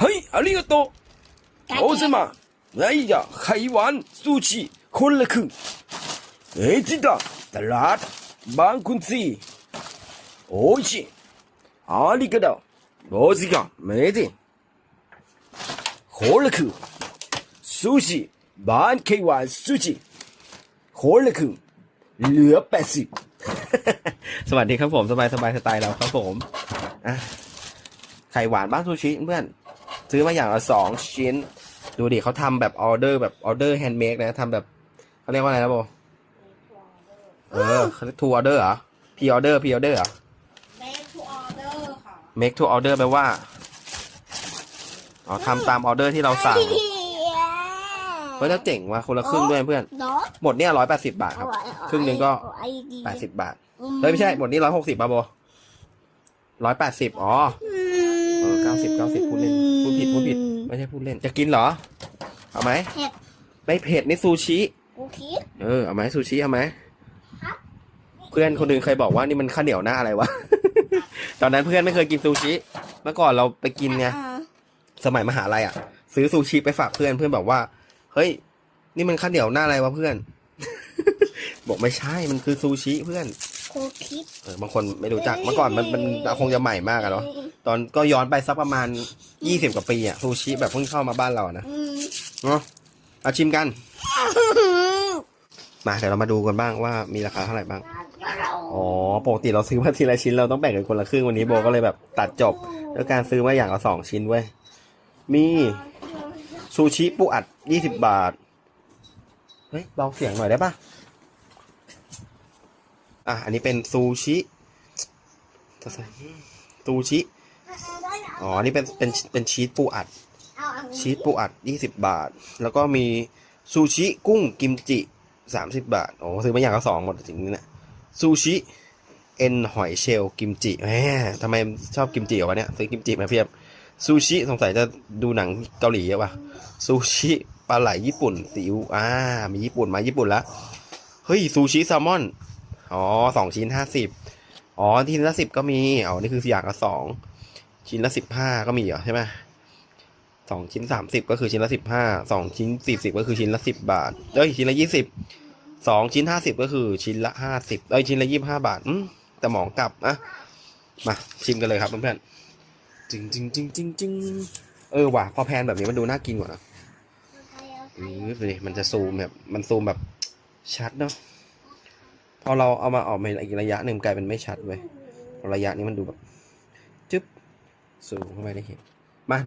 เฮ้ยอาริโกโตโอซิมาไรยาไขหวานซูชิคนละครึ่งเอจิตาตลาดบางคุณซีโอชิอาริโกโตโอซิกาไมจิคนละครึ่งซูชิบ้านไขหวานซูชิคนละครึ่งเหลือแปดสิบสวัสดีครับผม สบายสบายสไตล์เราครับผม ไขหวานบ้านซูชิเพื่อน ซื้อมาอย่างละสองชิ้น ดูดิเขาทำแบบออเดอร์แบบออเดอร์แฮนด์เมดนะทำแบบเขาเรียกว่าอะไรนะโบเออเขาเรียกทูออเดอร์เหรอพีออเดอร์พีออเดอร์เหรอ make to order ค่ะ make to order แปลว่าอ๋อทำตามออเดอร์ที่เราสั่งเฮ้ยแล้วเจ๋งว่ะคนละครึ่งด้วยเพื่อนเนาะหมดเนี่ยร้อยแปดสิบาทครับ ครึ่งหนึ่งก็แปดสิบบาทเฮ้ยไม่ใช่ หมดนี่ร้อยหกสิบป่ะโบร้อยแปดสิบอ๋อ เออเก้าสิบเก้าสิบพูดเล่นพูดผิดพูดผิดไม่ใช่พูดเล่น จะกินเหรอ เอาไหมเผ็ดไม่เผ็ดนี่ซูชิ กูคิด เออเอาไหมซูชิเอาไหมครับ เพื่อนคนหนึ่งเคยบอกว่านี่มันข้าวเหนียวหน้าอะไรวะ ตอนนั้นเพื่อนไม่เคยกินซูชิเมื่อก่อนเราไปกินไง อ่าสมัยมหาลัยอะ ซื้อซูชิไปฝากเพื่อนเพื่อนบอกว่า เฮ้ย นี่มันข้าวเหนียวหน้าอะไรวะเพื่อน บอกไม่ใช่มันคือซูชิเพื่อนกูคิด เออบางคนไม่รู้จักเมื่อก่อนมันมันคงจะใหม่มากอะเนาะตอนก็ย้อนไปสักประมาณยี่สิบกว่าปีอะซูชิแบบเพิ่งเข้ามาบ้านเราอะนะอืมเนาะเอาชิมกัน มาเดี๋ยวเรามาดูกันบ้างว่ามีราคาเท่าไหร่บ้าง อ๋อปกติเราซื้อมาทีละชิ้นเราต้องแบ่งกันคนละครึ่งวันนี้โบก็เลยแบบตัดจบด้วยการซื้อมาอย่างละสองชิ้นเว้ยมีซูชิปูอัดยี่สิบบาท เฮ้ยเบาเสียงหน่อยได้ปะ อะ อันนี้เป็นซูชิซูชิ อ๋ออันนี้เป็น เป็น เป็นชีสปูอัด ชีสปูอัดยี่สิบบาท แล้วก็มีซูชิกุ้งกิมจิสามสิบบาท โอ้ซื้อมาอย่างละสองหมดจริงๆนะซูชิเอ็นหอยเชลล์กิมจิแหมทำไมชอบกิมจิวะเนี่ยซื้อกิมจิมาเพียบซูชิสงสัยจะดูหนังเกาหลีเยอะป่ะซูชิปลาไหลญี่ปุ่นซีอิ๊วอ่ามีญี่ปุ่นมาญี่ปุ่นละเฮ้ยซูชิแซลมอน อ๋อสองชิ้นห้าสิบอ๋อชิ้นละสิบก็มีอ๋อนี่คืออย่างละสองชิ้นละสิบห้าก็มีเหรอใช่ไหมสองชิ้นสามสิบก็คือชิ้นละสิบห้าสองชิ้นสี่สิบก็คือชิ้นละสิบบาทเอ้ยชิ้นละยี่สิบสองชิ้นห้าสิบก็คือชิ้นละห้าสิบเอ้ยชิ้นละยี่สิบห้าบาทอืมแต่หมองกลับอะมาชิมกันเลยครับเพื่อนๆจึงจึงจึงจึงจึงเออว่ะพอแพนแบบนี้มันดูน่ากินกว่านะเออดูดิมันจะซูมแบบมันซูมแบบชัดเนาะ พอเราเอามาออกมาอีกระยะหนึ่งกลายเป็นไม่ชัดเว้ยระยะนี้มันดูแบบ จึ๊บ สูงเข้าไปได้เห็น